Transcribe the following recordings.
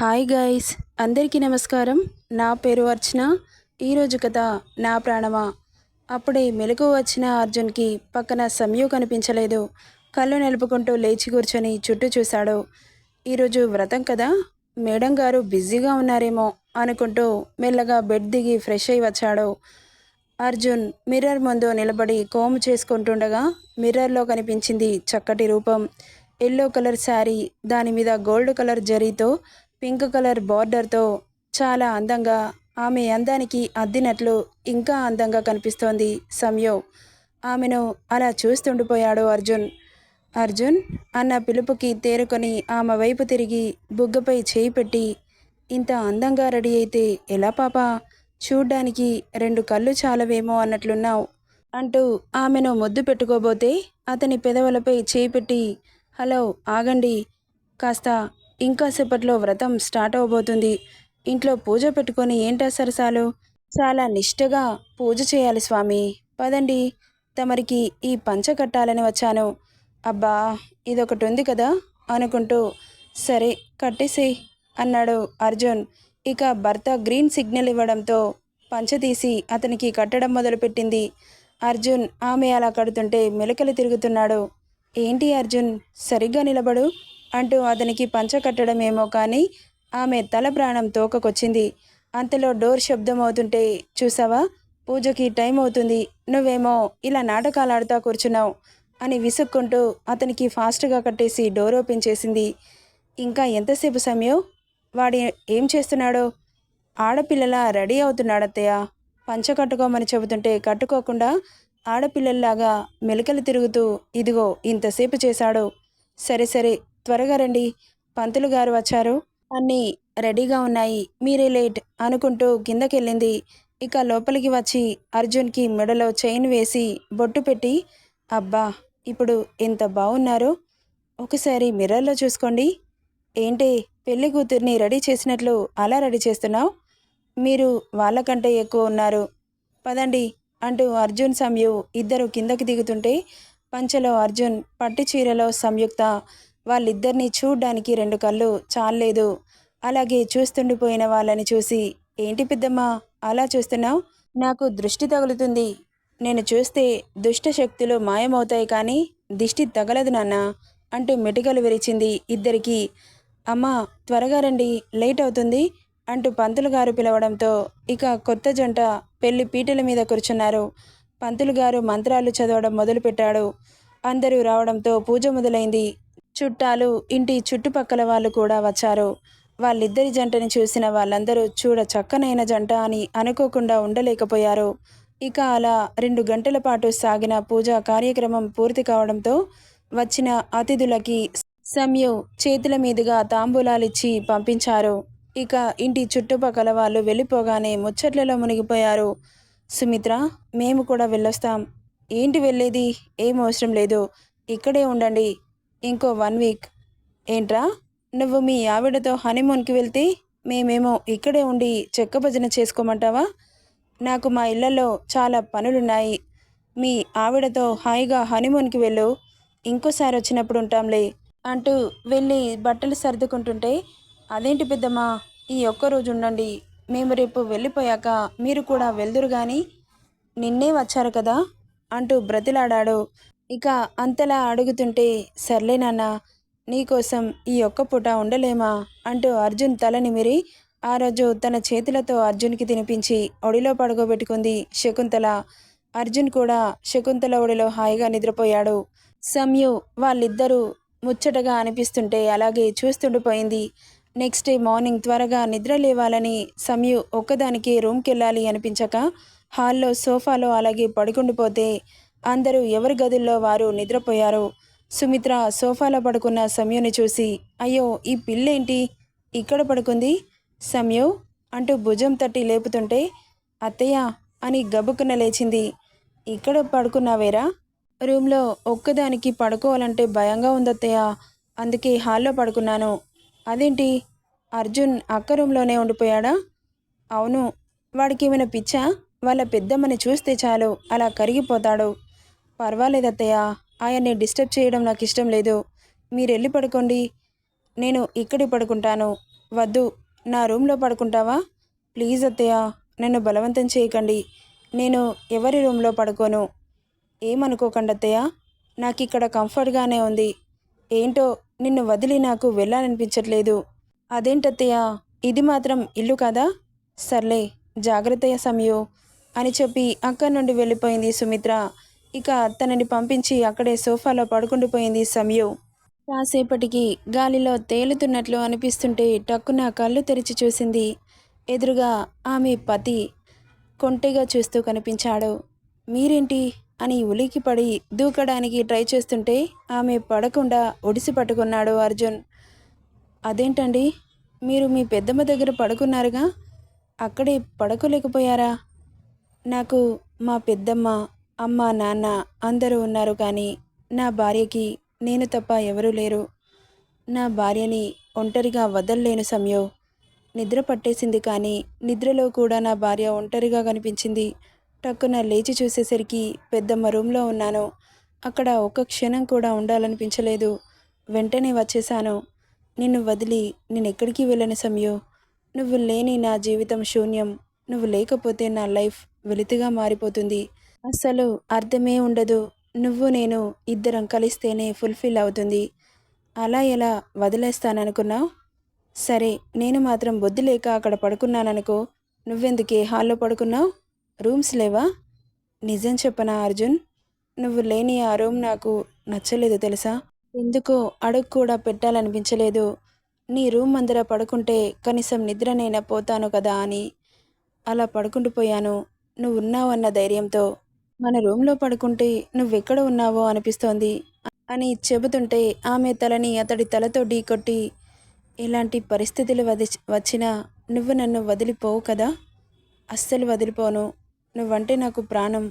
Hi guys అందరికీ నమస్కారం. నా పేరు అర్చన. ఈరోజు కథ నా ప్రాణమా? అప్పుడే మెలకు వచ్చిన అర్జున్కి పక్కన సమయం కనిపించలేదు. కళ్ళు నిలుపుకుంటూ లేచి కూర్చొని చుట్టూ చూశాడు. ఈరోజు వ్రతం కదా? మేడం గారు బిజీగా ఉన్నారేమో అనుకుంటూ మెల్లగా బెడ్ దిగి ఫ్రెష్ అయి వచ్చాడు. అర్జున్ మిర్రర్ ముందు నిలబడి కోము చేసుకుంటుండగా మిర్రర్లో కనిపించింది చక్కటి రూపం. ఎల్లో కలర్ శారీ దాని మీద గోల్డ్ కలర్ జరీతో పింక్ కలర్ బార్డర్తో చాలా అందంగా ఆమె అందానికి అద్దినట్లు ఇంకా అందంగా కనిపిస్తోంది సంయో. ఆమెను అలా చూస్తుండిపోయాడు అర్జున్. అర్జున్ అన్న పిలుపుకి తేరుకొని ఆమె వైపు తిరిగి బుగ్గపై చేయి పెట్టి ఇంత అందంగా రెడీ అయితే ఎలా పాపా? చూడ్డానికి రెండు కళ్ళు చాలవేమో అన్నట్లున్నావు అంటూ ఆమెను ముద్దు పెట్టుకోబోతే అతని పెదవులపై చేయి పెట్టి హలో ఆగండి. కాస్త ఇంకాసేపట్లో వ్రతం స్టార్ట్ అవబోతుంది. ఇంట్లో పూజ పెట్టుకొని ఏంటా సరసాలు చాలా నిష్ఠగా పూజ చేయాలి స్వామి. పదండి. తమరికి ఈ పంచ కట్టాలని వచ్చాను. అబ్బా ఇదొకటి ఉంది కదా? అనుకుంటూ సరే కట్టేసి అన్నాడు అర్జున్. ఇక భర్త గ్రీన్ సిగ్నల్ ఇవ్వడంతో పంచ తీసి అతనికి కట్టడం మొదలుపెట్టింది. అర్జున్ ఆమె అలా కడుతుంటే మెలకలు తిరుగుతున్నాడు. ఏంటి అర్జున్? సరిగ్గా నిలబడు. అంటూ అతనికి పంచ కట్టడమేమో కానీ ఆమె తల ప్రాణం తోకకొచ్చింది. అంతలో డోర్ శబ్దం అవుతుంటే చూసావా? పూజకి టైం అవుతుంది. నువ్వేమో ఇలా నాటకాలు ఆడుతా కూర్చున్నావు అని విసుక్కుంటూ అతనికి ఫాస్ట్గా కట్టేసి డోర్ ఓపెన్ చేసింది. ఇంకా ఎంతసేపు సమయం? వాడి ఏం చేస్తున్నాడో? ఆడపిల్లలా రెడీ అవుతున్నాడత్తయ్య. పంచ కట్టుకోమని చెబుతుంటే కట్టుకోకుండా ఆడపిల్లల్లాగా మెలకలు తిరుగుతూ ఇదిగో ఇంతసేపు చేశాడు. సరే సరే త్వరగా రండి. పంతులు గారు వచ్చారు. అన్నీ రెడీగా ఉన్నాయి. మీరే లేట్ అనుకుంటూ కిందకెళ్ళింది. ఇక లోపలికి వచ్చి అర్జున్కి మెడలో చైన్ వేసి బొట్టు పెట్టి అబ్బా ఇప్పుడు ఎంత బాగున్నారు ఒకసారి మిర్రర్లో చూసుకోండి. ఏంటి పెళ్ళి కూతుర్ని రెడీ చేసినట్లు అలా రెడీ చేస్తున్నావు? మీరు వాళ్ళకంటే ఎక్కువ ఉన్నారు. పదండి అంటూ అర్జున్ సంయు ఇద్దరు కిందకి దిగుతుంటే పంచలో అర్జున్ పట్టు చీరలో సంయుక్త వాళ్ళిద్దరినీ చూడ్డానికి రెండు కళ్ళు చాలలేదు. అలాగే చూస్తుండిపోయిన వాళ్ళని చూసి ఏంటి పెద్దమ్మా అలా చూస్తున్నావు? నాకు దృష్టి తగులుతుంది. నేను చూస్తే దుష్ట శక్తులు మాయమవుతాయి కానీ దిష్టి తగలదు నాన్న అంటూ మెటికలు విరిచింది ఇద్దరికి. అమ్మా త్వరగా రండి లేట్ అవుతుంది అంటూ పంతులు గారు పిలవడంతో ఇక కొత్త జంట పెళ్ళి పీటల మీద కూర్చున్నారు. పంతులు గారు మంత్రాలు చదవడం మొదలుపెట్టాడు. అందరూ రావడంతో పూజ మొదలైంది. చుట్టాలు ఇంటి చుట్టుపక్కల వాళ్ళు కూడా వచ్చారు. వాళ్ళిద్దరి జంటని చూసిన వాళ్ళందరూ చూడ చక్కనైన జంట అని అనుకోకుండా ఉండలేకపోయారు. ఇక అలా రెండు గంటల పాటు సాగిన పూజా కార్యక్రమం పూర్తి కావడంతో వచ్చిన అతిథులకి సంయు చేతుల మీదుగా తాంబూలాలిచ్చి పంపించారు. ఇక ఇంటి చుట్టుపక్కల వాళ్ళు వెళ్ళిపోగానే ముచ్చట్లలో మునిగిపోయారు. సుమిత్ర మేము కూడా వెళ్ళొస్తాం. ఏంటి వెళ్ళేది? ఏం అవసరం లేదు. ఇక్కడే ఉండండి. ఇంకో వన్ వీక్. ఏంట్రా? నువ్వు మీ ఆవిడతో హనీమూన్కి వెళ్తే మేమేమో ఇక్కడే ఉండి చెక్క భజన చేసుకోమంటావా? నాకు మా ఇళ్ళలో చాలా పనులున్నాయి. మీ ఆవిడతో హాయిగా హనీమూన్కి వెళ్ళు. ఇంకోసారి వచ్చినప్పుడు ఉంటాంలే అంటూ వెళ్ళి బట్టలు సర్దుకుంటుంటే అదేంటి పెద్దమ్మా ఈ ఒక్కరోజు ఉండండి. మేము రేపు వెళ్ళిపోయాక మీరు కూడా వెళ్దురు కానీ నిన్నే వచ్చారు కదా అంటూ బ్రతిలాడాడు. ఇక అంతలా అడుగుతుంటే సర్లే నాన్న నీకోసం ఈ ఒక్క పూట ఉండలేమా అంటూ అర్జున్ తల నిమిరి ఆ రోజు తన చేతులతో అర్జున్కి తినిపించి ఒడిలో పడుకోబెట్టుకుంది శకుంతల. అర్జున్ కూడా శకుంతల ఒడిలో హాయిగా నిద్రపోయాడు. సంయు వాళ్ళిద్దరూ ముచ్చటగా అనిపిస్తుంటే అలాగే చూస్తుండిపోయింది. నెక్స్ట్ డే మార్నింగ్ త్వరగా నిద్ర లేవాలని సంయు ఒక్కదానికి రూమ్కి వెళ్ళాలి అనిపించక హాల్లో సోఫాలో అలాగే పడుకుండిపోతే అందరూ ఎవరి గదుల్లో వారు నిద్రపోయారు సుమిత్ర సోఫాలో పడుకున్న సమయుని చూసి అయ్యో ఈ పిల్లేంటి? ఇక్కడ పడుకుంది? సమయు? అంటూ భుజం తట్టి లేపుతుంటే అత్తయ్య అని గబుక్కున లేచింది. ఇక్కడ పడుకున్నావేరా? రూమ్లో ఒక్కదానికి పడుకోవాలంటే భయంగా ఉందత్తయ్య. అందుకే హాల్లో పడుకున్నాను. అదేంటి? అర్జున్ అక్క రూమ్లోనే ఉండిపోయాడా? అవును. వాడికి ఏమైనా పిచ్చా? వాళ్ళ పెద్దమ్మని చూస్తే చాలు. అలా కరిగిపోతాడు. పర్వాలేదత్తయ్య ఆయన్ని డిస్టర్బ్ చేయడం నాకు ఇష్టం లేదు. మీరు వెళ్ళి పడుకోండి. నేను ఇక్కడే పడుకుంటాను. వద్దు నా రూమ్లో పడుకుంటావా? ప్లీజ్ అత్తయ్య నన్ను బలవంతం చేయకండి. నేను ఎవరి రూమ్లో పడుకోను? ఏమనుకోకండి అత్తయ్య. నాకు ఇక్కడ కంఫర్ట్గానే ఉంది. ఏంటో నిన్ను వదిలి నాకు వెళ్ళాలనిపించట్లేదు. అదేంటత్తయ్య ఇది మాత్రం ఇల్లు కాదా? సర్లే జాగ్రత్తయ్య సమయు అని చెప్పి అక్కడి నుండి వెళ్ళిపోయింది సుమిత్ర. ఇక తనని పంపించి అక్కడే సోఫాలో పడుకుండిపోయింది సమయు. కాసేపటికి గాలిలో తేలుతున్నట్లు అనిపిస్తుంటే టక్కున కళ్ళు తెరిచి చూసింది. ఎదురుగా ఆమె పతి కొంటెగా చూస్తూ కనిపించాడు. మీరేంటి? అని ఉలికిపడి దూకడానికి ట్రై చేస్తుంటే ఆమె పడకుండా ఒడిసి పట్టుకున్నాడు అర్జున్. అదేంటండి? మీరు మీ పెద్దమ్మ దగ్గర పడుకున్నారుగా? అక్కడే పడుకోలేకపోయారా? నాకు మా పెద్దమ్మ అమ్మ నాన్న అందరూ ఉన్నారు కానీ నా భార్యకి నేను తప్ప ఎవరూ లేరు. నా భార్యని ఒంటరిగా వదల్లేను సమయో. నిద్ర పట్టేసింది కానీ నిద్రలో కూడా నా భార్య ఒంటరిగా కనిపించింది. టక్కున లేచి చూసేసరికి పెద్దమ్మ రూమ్లో ఉన్నాను. అక్కడ ఒక్క క్షణం కూడా ఉండాలనిపించలేదు. వెంటనే వచ్చేశాను. నిన్ను వదిలి నేను ఎక్కడికి వెళ్ళని సమయో. నువ్వు లేని నా జీవితం శూన్యం. నువ్వు లేకపోతే నా లైఫ్ వెలితిగా మారిపోతుంది. అసలు అర్థమే ఉండదు. నువ్వు నేను ఇద్దరం కలిస్తేనే ఫుల్ఫిల్ అవుతుంది. అలా ఎలా వదిలేస్తాననుకున్నావు? సరే నేను మాత్రం బొద్దు లేక అక్కడ పడుకున్నాననుకో నువ్వెందుకే హాల్లో పడుకున్నావు? రూమ్స్ లేవా? నిజం చెప్పనా అర్జున్? నువ్వు లేని ఆ రూమ్ నాకు నచ్చలేదు తెలుసా? ఎందుకో అడుగు కూడా పెట్టాలనిపించలేదు. నీ రూమ్ అందర పడుకుంటే కనీసం నిద్రనైనా పోతాను కదా అని. అలా పడుకుంటూ పోయాను నువ్వు ఉన్నావన్న ధైర్యంతో మన రూమ్లో పడుకుంటే నువ్వెక్కడ ఉన్నావో అనిపిస్తోంది అని చెబుతుంటే ఆమె తలని అతడి తలతో ఢీకొట్టి ఇలాంటి పరిస్థితులు వది వచ్చినా నువ్వు నన్ను వదిలిపోవు కదా? అస్సలు వదిలిపోను. నువ్వంటే నాకు ప్రాణం.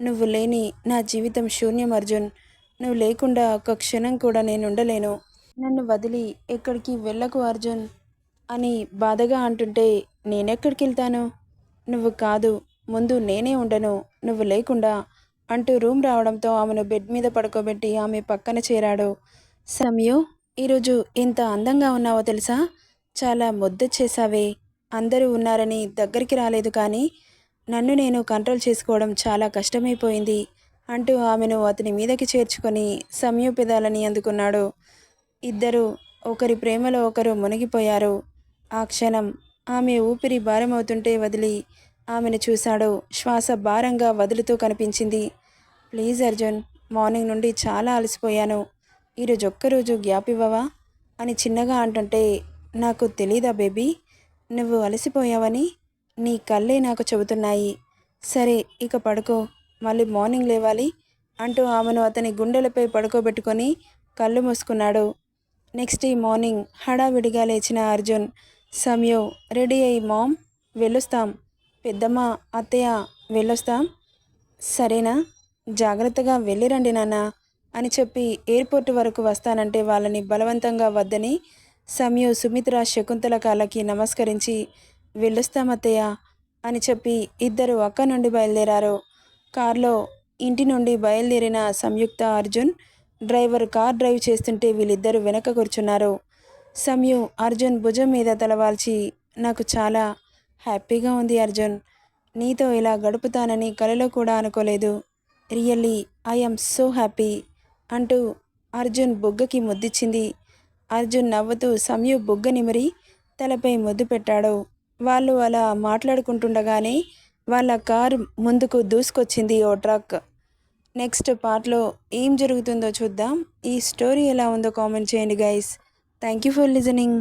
నువ్వు లేని నా జీవితం శూన్యం అర్జున్. నువ్వు లేకుండా ఒక క్షణం కూడా నేను ఉండలేను నన్ను వదిలి ఎక్కడికి వెళ్ళకు అర్జున్ అని బాధగా అంటుంటే నేనెక్కడికి వెళ్తాను నువ్వు కాదు. ముందు నేనే ఉండను నువ్వు లేకుండా అంటూ రూమ్ రావడంతో ఆమెను బెడ్ మీద పడుకోబెట్టి ఆమె పక్కన చేరాడు. సమయు ఈరోజు ఎంత అందంగా ఉన్నావో తెలుసా? చాలా చేసావే అందరూ ఉన్నారని దగ్గరికి రాలేదు కానీ నన్ను నేను కంట్రోల్ చేసుకోవడం చాలా కష్టమైపోయింది అంటూ ఆమెను అతని మీదకి చేర్చుకొని సంయూపిదాలని అందుకున్నాడు. ఇద్దరు ఒకరి ప్రేమలో ఒకరు మునిగిపోయారు. ఆ క్షణం ఆమె ఊపిరి భారమవుతుంటే వదిలి ఆమెను చూశాడు. శ్వాస భారంగా వదులుతూ కనిపించింది. ప్లీజ్ అర్జున్ మార్నింగ్ నుండి చాలా అలసిపోయాను. ఈరోజు ఒక్కరోజు గ్యాప్ ఇవ్వవా? అని చిన్నగా అంటుంటే నాకు తెలీదా బేబీ? నువ్వు అలసిపోయావని? నీ కళ్ళే నాకు చెబుతున్నాయి. సరే ఇక పడుకో. మళ్ళీ మార్నింగ్ లేవాలి అంటూ ఆమెను అతని గుండెలపై పడుకోబెట్టుకొని కళ్ళు మూసుకున్నాడు. నెక్స్ట్ ఈ మార్నింగ్ హడావిడిగా లేచిన అర్జున్ సమయో రెడీ అయ్యి మామ్ వెళ్ళొస్తాం. పెద్దమ్మ అత్తయ్య వెళ్ళొస్తాం? సరేనా? జాగ్రత్తగా వెళ్ళిరండి నాన్న అని చెప్పి ఎయిర్పోర్ట్ వరకు వస్తానంటే వాళ్ళని బలవంతంగా వద్దని సమయు సుమిత్ర శకుంతల కాళ్ళకి నమస్కరించి వెళ్ళొస్తామత్తయ్య అని చెప్పి ఇద్దరు అక్క నుండి బయలుదేరారు. కారులో ఇంటి నుండి బయలుదేరిన Samyuktha Arjun driver car drive చేస్తుంటే వీళ్ళిద్దరూ వెనక కూర్చున్నారు. సమయు అర్జున్ భుజం మీద తలవాల్చి నాకు చాలా హ్యాపీగా ఉంది అర్జున్. నీతో ఇలా గడుపుతానని కలలో కూడా అనుకోలేదు. రియల్లీ ఐఎమ్ సో హ్యాపీ అంటూ అర్జున్ బుగ్గకి ముద్దిచ్చింది. అర్జున్ నవ్వుతూ సమయు బుగ్గ నిమిరి తలపై ముద్దు పెట్టాడు. వాళ్ళు అలా మాట్లాడుకుంటుండగానే వాళ్ళ కారు ముందుకు దూసుకొచ్చింది ఓ ట్రక్. నెక్స్ట్ పార్ట్లో ఏం జరుగుతుందో చూద్దాం. ఈ స్టోరీ ఎలా ఉందో కామెంట్ చేయండి guys. Thank you for listening.